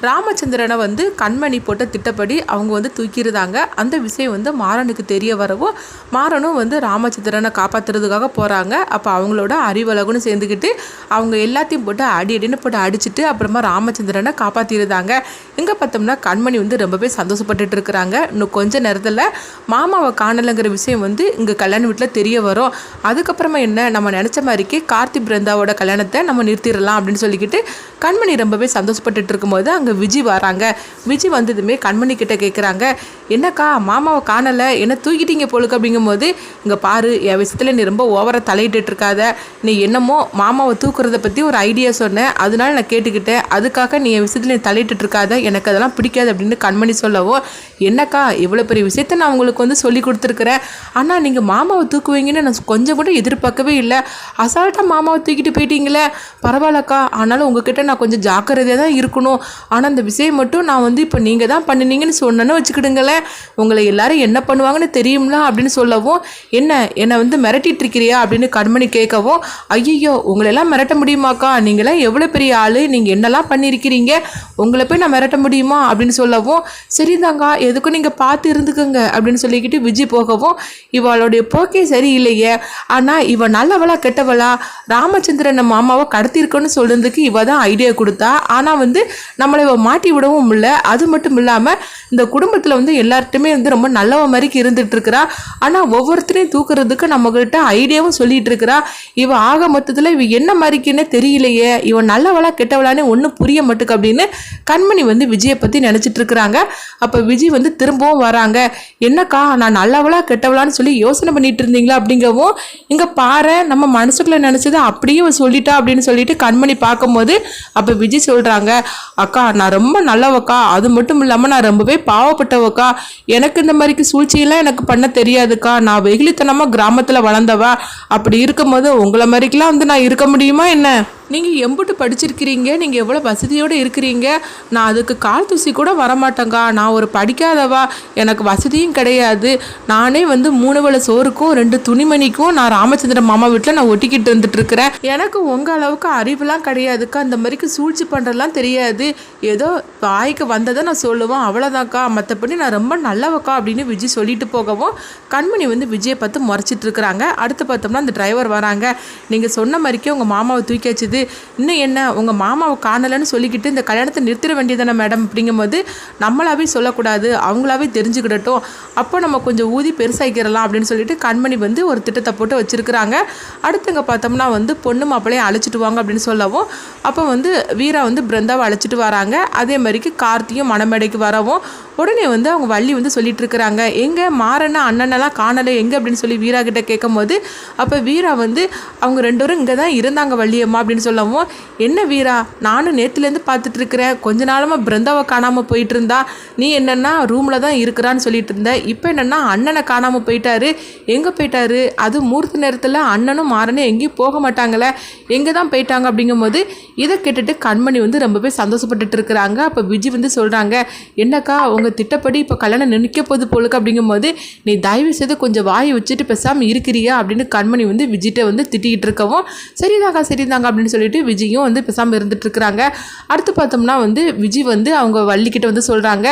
ராமச்சந்திரனை வந்து கண்மணி போட்ட திட்டப்படி அவங்க வந்து தூக்கியிருந்தாங்க அந்த விஷயம் வந்து மாறனுக்கு தெரிய வரவும் மாறனும் வந்து ராமச்சந்திரனை காப்பாற்றுறதுக்காக போகிறாங்க அப்போ அவங்களோட அறிவழகுன்னு சேர்ந்துக்கிட்டு அவங்க எல்லாத்தையும் போட்டு அடி அடின்னு போட்டு அடிச்சுட்டு அப்புறமா ராமச்சந்திரனை காப்பாற்றிருந்தாங்க இங்கே பார்த்தோம்னா கண்மணி வந்து ரொம்பவே சந்தோஷப்பட்டுட்டு இருக்கிறாங்க. இன்னும் கொஞ்ச நேரத்தில் மாமாவை காணலைங்கிற விஷயம் வந்து இங்கே கல்யாண வீட்டில் தெரிய வரும். அதுக்கப்புறமா என்ன நம்ம நினச்ச மாதிரிக்கே கார்த்தி பிருந்தாவோட கல்யாணத்தை நம்ம நிறுத்திடலாம் அப்படின்னு சொல்லிக்கிட்டு கண்மணி ரொம்பவே சந்தோஷப்பட்டுட்டு இருக்கும்போது அங்கே விஜி வராங்க. விஜி வந்ததுமே கண்மணி கிட்ட கேட்குறாங்க என்னக்கா மாமாவை காணலை? என்ன தூக்கிட்டீங்க போலுக்கு? அப்படிங்கும்போது இங்கே பாரு என் விஷயத்தில் நீ ரொம்ப ஓவராக தலையிட்டு இருக்காத. நீ என்னமோ மாமாவை தூக்குறத பற்றி ஒரு ஐடியா சொன்னேன் அதனால நான் கேட்டுக்கிட்டேன். அதுக்காக நீ என் விஷயத்தில் நீ தலையிட்டு இருக்காத. எனக்கு அதெல்லாம் பிடிக்காது அப்படின்னு கண்மணி சொல்லவும் என்னக்கா இவ்வளோ பெரிய விஷயத்த நான் உங்களுக்கு வந்து சொல்லி கொடுத்துருக்குறேன். ஆனால் நீங்கள் மாமாவை தூக்குவீங்கன்னு நான் கொஞ்சம் கூட எதிர்பார்க்கவே இல்லை. அசால்ட்டாக மாமாவை தூக்கிட்டு போயிட்டீங்களே. பரவாயில்லக்கா. ஆனாலும் உங்ககிட்ட நான் கொஞ்சம் ஜாக்கிரதையாக தான் இருக்கணும். ஆனால் அந்த விஷயம் மட்டும் நான் வந்து இப்போ நீங்கள் தான் பண்ணினீங்கன்னு சொன்னேன்னு வச்சுக்கிடுங்களேன். உங்களை எல்லாரும் என்ன பண்ணுவாங்கன்னு தெரியும்ல அப்படின்னு சொல்லவும் என்ன என்னை வந்து மிரட்டிட்டு இருக்கிறியா? அப்படின்னு கண்மணி கேட்கவும் ஐயோ உங்களெல்லாம் மிரட்ட முடியுமாக்கா? நீங்களாம் எவ்வளோ பெரிய ஆள்? நீங்கள் என்னெல்லாம் பண்ணியிருக்கிறீங்க? உங்களை போய் நான் மிரட்ட முடியுமா? அப்படின்னு சொல்லவும் சரிதாங்க எதுக்கும் நீங்கள் பார்த்து இருந்துக்குங்க. அப்படின்னு சொல்லிக்கிட்டு விஜய் போகவும் இவளுடைய போக்கே சரியில்லையே. ஆனால் இவள் நல்லவளா கெட்டவளா? ராமச்சந்திரன் நம்ம மாமாவை கடத்திருக்கோன்னு சொல்கிறதுக்கு இவ தான் ஐடியா கொடுத்தா. ஆனால் வந்து நம்மளை இவ மாட்டி விடவும் இல்லை அது மட்டும் இல்லாமல் இந்த குடும்பத்தில் வந்து எல்லார்ட்டுமே வந்து ரொம்ப நல்லவ மாதிரிக்கு இருந்துட்டு இருக்கிறா. ஆனால் ஒவ்வொருத்தரையும் தூக்குறதுக்கு நம்மகிட்ட ஐடியாவும் சொல்லிட்டு இருக்கிறா. இவ ஆக மொத்தத்தில் இவ என்ன மாதிரிக்குன்னே தெரியலையே. இவன் நல்லவளா கெட்டவளான்னு ஒன்றும் புரிய மாட்டுக்கு அப்படின்னு கண்மணி வந்து விஜயை பற்றி நினச்சிட்டு இருக்கிறாங்க. அப்போ விஜய் வந்து திரும்பவும் வராங்க. என்னக்கா நான் நல்லவளா கெட்டவளான்னு சொல்லி யோசனை பண்ணிட்டு இருந்தீங்களா அப்படிங்கவும் இங்கே பாரு நம்ம மனசுக்குள்ள நினச்சதை அப்படியே சொல்லிட்டா அப்படின்னு சொல்லிட்டு கண்மணி பார்க்கும்போது அப்போ விஜய் சொல்கிறாங்க அக்கா நான் ரொம்ப நல்லவக்கா. அது மட்டும் இல்லாமல் நான் ரொம்பவே பாவப்பட்டவக்கா. எனக்கு இந்த மாதிரிக்கு சூழ்ச்சியெல்லாம் எனக்கு பண்ண தெரியாதுக்கா. நான் வெகுளித்தனமாக கிராமத்தில் வளர்ந்தவா. அப்படி இருக்கும்போது உங்களை மாதிரிக்கெல்லாம் வந்து நான் இருக்க முடியுமா என்ன? நீங்கள் எம்புட்டு படிச்சிருக்கிறீங்க நீங்கள் எவ்வளோ வசதியோடு இருக்கிறீங்க? நான் அதுக்கு கால் தூசி கூட வரமாட்டேங்க்கா நான் ஒரு படிக்காதவா? எனக்கு வசதியும் கிடையாது. நானே வந்து மூணு வேளை சோறுக்கும் ரெண்டு துணிமணிக்கும் நான் ராமச்சந்திர மாமா வீட்டில் நான் ஒட்டிக்கிட்டு இருந்துட்டு இருக்கிறேன் எனக்கு உங்கள் அளவுக்கு அறிவுலாம் கிடையாதுக்கா. இந்த மாதிரிக்கு சூழ்ச்சி பண்ணுறதுலாம் தெரியாது. ஏதோ வாய்க்கு வந்ததை நான் சொல்லுவேன். அவ்வளோதான்க்கா மற்றபடி நான் ரொம்ப நல்லவக்கா அப்படின்னு விஜய் சொல்லிட்டு போகவும் கண்மணி வந்து விஜயை பார்த்து முறைச்சிட்டு இருக்கிறாங்க. அடுத்து பார்த்தோம்னா அந்த டிரைவர் வராங்க. நீங்கள் சொன்ன மாதிரிக்கே உங்கள் மாமாவை தூக்கி வச்சுது இன்னும் என்ன உங்கள் மாமாவை காணலைன்னு சொல்லிக்கிட்டு இந்த கல்யாணத்தை நிறுத்திட வேண்டியதானே மேடம்? அப்படிங்கும்போது நம்மளாவே சொல்லக்கூடாது அவங்களாவே தெரிஞ்சுக்கிடட்டும். அப்போ நம்ம கொஞ்சம் ஊதி பெருசாகிக்கிறலாம் அப்படின்னு சொல்லிட்டு கண்மணி வந்து ஒரு திட்டத்தை போட்டு வச்சுருக்குறாங்க. அடுத்தங்க பார்த்தோம்னா வந்து பொண்ணு மாப்பிள்ளையும் அழைச்சிட்டு வாங்க அப்படின்னு சொல்லவும் அப்போ வந்து வீரா வந்து பிருந்தாவை அழைச்சிட்டு வராங்க. அதே மாதிரிக்கு கார்த்தியும் மணமேடைக்கு வரவும் உடனே வந்து அவங்க வள்ளி வந்து சொல்லிட்டு இருக்கிறாங்க. எங்கே மாறன அண்ணனெல்லாம் காணலை எங்கே? அப்படின்னு சொல்லி வீரா கிட்ட கேட்கும்போது அப்போ வீரா வந்து அவங்க ரெண்டு பேரும் இங்கே தான் இருந்தாங்க வள்ளியம்மா அப்படின்னு சொல்லவும் என்ன வீரா நானும் நேற்றுலேருந்து பார்த்துட்டு இருக்கிறேன் கொஞ்ச நாளமாக பிருந்தாவை காணாமல் போயிட்டு இருந்தா நீ என்னென்னா ரூமில் தான் இருக்கிறான்னு சொல்லிட்டு இருந்த இப்போ என்னென்னா அண்ணனை காணாமல் போயிட்டாரு. எங்கே போயிட்டாரு? அது மூர்த்த நேரத்தில் அண்ணனும் மாறனும் எங்கேயும் போக மாட்டாங்களே. எங்கே தான் போயிட்டாங்க? அப்படிங்கும்போது இதை கேட்டுட்டு கண்மணி வந்து ரொம்பவே சந்தோஷப்பட்டுட்டு இருக்கிறாங்க அப்போ விஜய் வந்து சொல்கிறாங்க என்னக்கா உங்கள் திட்டப்படி இப்போ கல்யாணம் நினைக்க போகுது போலுக்கு. அப்படிங்கும்போது நீ தயவு செய்து கொஞ்சம் வாயை வச்சுட்டு பேசாமல் இருக்கிறியா? அப்படின்னு கண்மணி வந்து விஜய்கிட்ட வந்து திட்டிக்கிட்டு இருக்கவும் சரிதாங்க சரிதாங்க அப்படின்னு சொல்லிட்டு விஜயும் வந்து பேசாமல் இருந்துட்டு இருக்கிறாங்க அடுத்து பார்த்தோம்னா வந்து விஜய் வந்து அவங்க வள்ளிக்கிட்ட வந்து சொல்கிறாங்க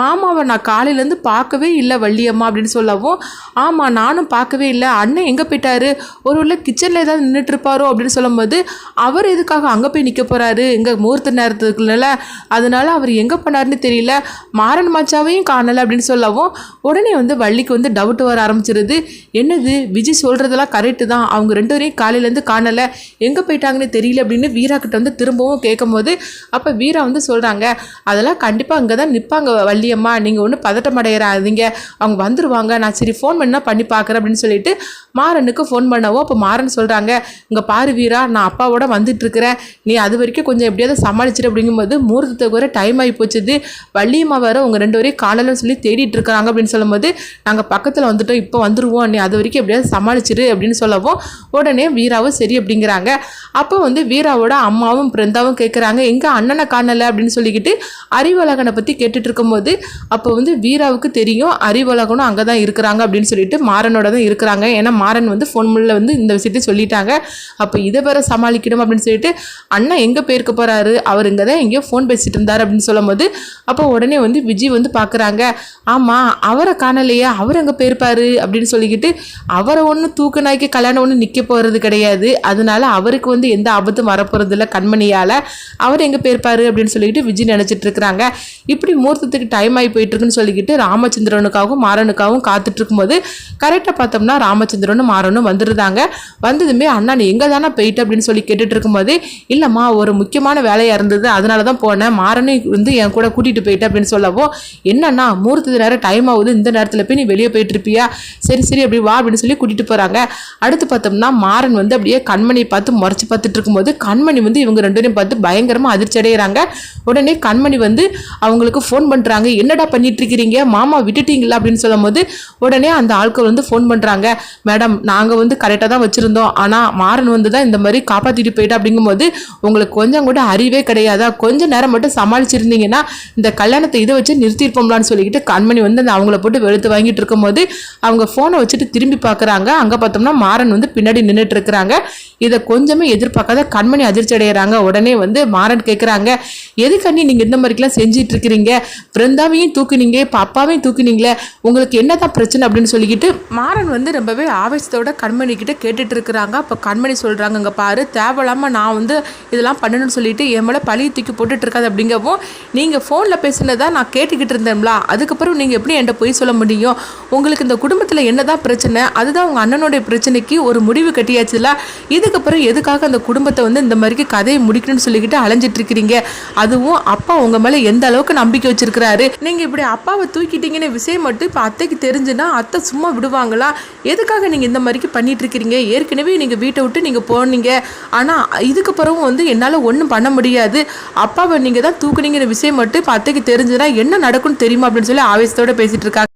மாமாவை நான் காலையிலேருந்து பார்க்கவே இல்லை வள்ளியம்மா அப்படின்னு சொல்லவும் ஆமாம் நானும் பார்க்கவே இல்லை. அண்ணன் எங்கே போயிட்டாரு? ஒரு உள்ள கிச்சனில் ஏதாவது நின்றுட்டு இருப்பாரோ அப்படின்னு சொல்லும்போது அவர் எதுக்காக அங்கே போய் நிற்க போகிறாரு இங்கே முகூர்த்த நேரத்துக்குள்ள அதனால அவர் எங்கே பண்ணாருன்னு தெரியல. மாறன் மச்சாவையும் காணலை அப்படின்னு சொல்லவும் உடனே வந்து வள்ளிக்கு வந்து டவுட் வர ஆரம்பிச்சிருது. என்னது? விஜய் சொல்கிறதெல்லாம் கரெக்டு தான். அவங்க ரெண்டு வரையும் காலையிலேருந்து காணலை. எங்கே போயிட்டாங்கன்னு தெரியல. அப்படின்னு வீரா கிட்ட வந்து திரும்பவும் கேட்கும்போது அப்போ வீரா வந்து சொல்கிறாங்க அதெல்லாம் கண்டிப்பாக அங்கே தான் நிற்பாங்க வள்ளியம்மா. நீங்கள் ஒன்றும் பதட்டம் அடையிறாதீங்க. அவங்க வந்துருவாங்க. நான் சரி ஃபோன் பண்ணால் பண்ணி பார்க்குறேன் அப்படின்னு சொல்லிட்டு மாறனுக்கு ஃபோன் பண்ணவோ அப்போ மாறன் சொல்கிறாங்க இங்கே பாரு வீரா நான் அப்பாவோட வந்துட்டுருக்கிறேன். நீ அது வரைக்கும் கொஞ்சம் எப்படியாவது சமாளிச்சிட்டு அப்படிங்கும்போது முகூர்த்தத்துக்கு வர டைம் ஆகி போச்சுது. வள்ளியம்மா வேறு உங்கள் ரெண்டு வரையும் காலையில் சொல்லி தேடிட்டு இருக்காங்க அப்படின்னு சொல்லும்போது நாங்கள் பக்கத்தில் வந்துட்டோம். இப்போ வந்துருவோம். நீ அது வரைக்கும் எப்படியாவது சமாளிச்சிரு அப்படின்னு சொல்லவும் உடனே வீராவும் சரி அப்படிங்கிறாங்க. அப்போ வந்து வந்து வீராவோட அம்மாவும் பிருந்தாவும் கேட்குறாங்க எங்கே அண்ணனை காணலை அப்படின்னு சொல்லிக்கிட்டு அறிவழகனை பற்றி கேட்டுட்டு இருக்கும்போது அப்போ வந்து வீராவுக்கு தெரியும் அறிவழகனும் அங்கே தான் இருக்கிறாங்க அப்படின்னு சொல்லிட்டு மாறனோட தான் இருக்கிறாங்க. ஏன்னா மாறன் வந்து ஃபோன் முள்ள வந்து இந்த விஷயத்தை சொல்லிட்டாங்க. அப்போ இதை வேற சமாளிக்கணும் அப்படின்னு சொல்லிட்டு அண்ணன் எங்கே போயிருக்க போகிறாரு அவர் இங்கே தான் எங்கேயோ ஃபோன் பேசிட்டு இருந்தார் அப்படின்னு சொல்லும்போது அப்போ உடனே வந்து விஜய் வந்து பார்க்குறாங்க ஆமாம் அவரை காணலையா அவர் அங்கே போயிருப்பாரு? அப்படின்னு சொல்லிக்கிட்டு அவரை ஒன்றும் தூக்கு நாய்க்கு கல்யாணம் ஒன்று நிற்க போகிறது கிடையாது. அதனால அவருக்கு வந்து எந்த ஆபத்தும் வரப்போகிறது இல்லை கண்மணியால். அவர் எங்கே போயிருப்பாரு அப்படின்னு சொல்லிக்கிட்டு விஜய் நினச்சிட்டு இருக்கிறாங்க. இப்படி முகூர்த்தத்துக்கு டைம் ஆகி போயிட்டு இருக்குன்னு சொல்லிக்கிட்டு ராமச்சந்திரனுக்காகவும் மாறனுக்காகவும் காத்துட்டு இருக்கும்போது கரெக்டாக பார்த்தோம்னா ராமச்சந்திரனும் மாறனும் வந்துருந்தாங்க வந்ததுமே அண்ணா நீ எங்கே தானே போயிட்டு? அப்படின்னு சொல்லி கேட்டுட்டு இருக்கும்போது இல்லைம்மா ஒரு முக்கியமான வேலையாக இருந்தது. அதனால தான் போனேன். மாறனும் வந்து என் கூட கூட்டிகிட்டு போயிட்டு அப்படின்னு சொல்லவும் என்னன்னா மூர்த்தத்து நேரம் டைம் ஆகுது. இந்த நேரத்தில் போய் நீ வெளியே போயிட்டு இருப்பியா? சரி சரி அப்படி வா அப்படின்னு சொல்லி கூட்டிகிட்டு போகிறாங்க அடுத்து பார்த்தோம்னா மாறன் வந்து அப்படியே கண்மணியை பார்த்து முறைச்சி பார்த்துட்டு பேசும்போது கண்மணி வந்து இவங்க ரெண்டு பேரையும் பார்த்து பயங்கரமாக அதிர்ச்சி அடைகிறாங்க உடனே கண்மணி வந்து அவங்களுக்கு ஃபோன் பண்ணுறாங்க என்னடா பண்ணிட்டு இருக்கிறீங்க மாமா விட்டுட்டீங்களா? அப்படின்னு சொல்லும்போது உடனே அந்த ஆட்கள் வந்து ஃபோன் பண்ணுறாங்க மேடம் நாங்கள் வந்து கரெக்டாக தான் வச்சுருந்தோம். ஆனால் மாறன் வந்து தான் இந்த மாதிரி காப்பாற்றிட்டு போயிட்டா. அப்படிங்கும்போது உங்களுக்கு கொஞ்சம் கூட அறிவே கிடையாதா? கொஞ்சம் நேரம் மட்டும் சமாளிச்சிருந்தீங்கன்னா இந்த கல்யாணத்தை இதை வச்சு நிறுத்தியிருப்போம்லான்னு சொல்லிக்கிட்டு கண்மணி வந்து அந்த அவங்கள போட்டு வெளுத்து வாங்கிட்டு இருக்கும்போது அவங்க ஃபோனை வச்சுட்டு திரும்பி பார்க்குறாங்க. அங்கே பார்த்தோம்னா மாறன் வந்து பின்னாடி நின்றுட்டு இருக்கிறாங்க. இதை கொஞ்சமே எதிர்பார்க்காத கண்மணி அதிர்ச்சி அடைகிறாங்க உடனே வந்து மாறன் கேட்குறாங்க எதுக்கண்ணி நீங்கள் இந்த மாதிரிக்கெல்லாம் செஞ்சிட்டு இருக்கிறீங்க? பிருந்தாவையும் தூக்குனீங்க இப்போ அப்பாவையும் தூக்குனீங்களே உங்களுக்கு என்னதான் பிரச்சனை? அப்படின்னு சொல்லிக்கிட்டு மாறன் வந்து ரொம்பவே ஆவேசத்தோட கண்மணிக்கிட்ட கேட்டுட்டு இருக்கிறாங்க. அப்போ கண்மணி சொல்கிறாங்க இங்கே பாரு தேவையில்லாமல் நான் வந்து இதெல்லாம் பண்ணணும்னு சொல்லிட்டு என் மேலே பழிய தூக்கி போட்டுட்டு இருக்காது அப்படிங்கவும் நீங்கள் ஃபோனில் பேசினதா நான் கேட்டுக்கிட்டு இருந்தேன்ல அதுக்கப்புறம் நீங்கள் எப்படி என்கிட்ட போய் சொல்ல முடியும்? உங்களுக்கு இந்த குடும்பத்தில் என்னதான் பிரச்சனை? அதுதான் உங்கள் அண்ணனுடைய பிரச்சனைக்கு ஒரு முடிவு கட்டியாச்சுல இதுக்கப்புறம் எதுக்காக அந்த குடும்பத்தை வந்து இந்த மாதிரி கதையை முடிக்கணும்னு சொல்லிக்கிட்டு அலைஞ்சிட்டு இருக்கிறீங்க அதுவும் அப்பா உங்க மேல எந்த அளவுக்கு நம்பிக்கை வச்சிருக்கிறாரு? நீங்க இப்படி அப்பாவை தூக்கிட்டீங்கன்னு விஷயம் மட்டும் இப்போ அத்தைக்கு தெரிஞ்சுன்னா அத்தை சும்மா விடுவாங்களா? எதுக்காக நீங்க இந்த மாதிரிக்கு பண்ணிட்டு இருக்கிறீங்க ஏற்கனவே நீங்க வீட்டை விட்டு நீங்க போனீங்க. ஆனால் இதுக்கப்புறமும் வந்து என்னால் ஒன்றும் பண்ண முடியாது. அப்பாவை நீங்க தான் தூக்குனீங்கிற விஷயம் மட்டும் இப்போ அத்தைக்கு தெரிஞ்சுன்னா என்ன நடக்கும்னு தெரியுமா? அப்படின்னு சொல்லி ஆவேசத்தோட பேசிட்டு இருக்காங்க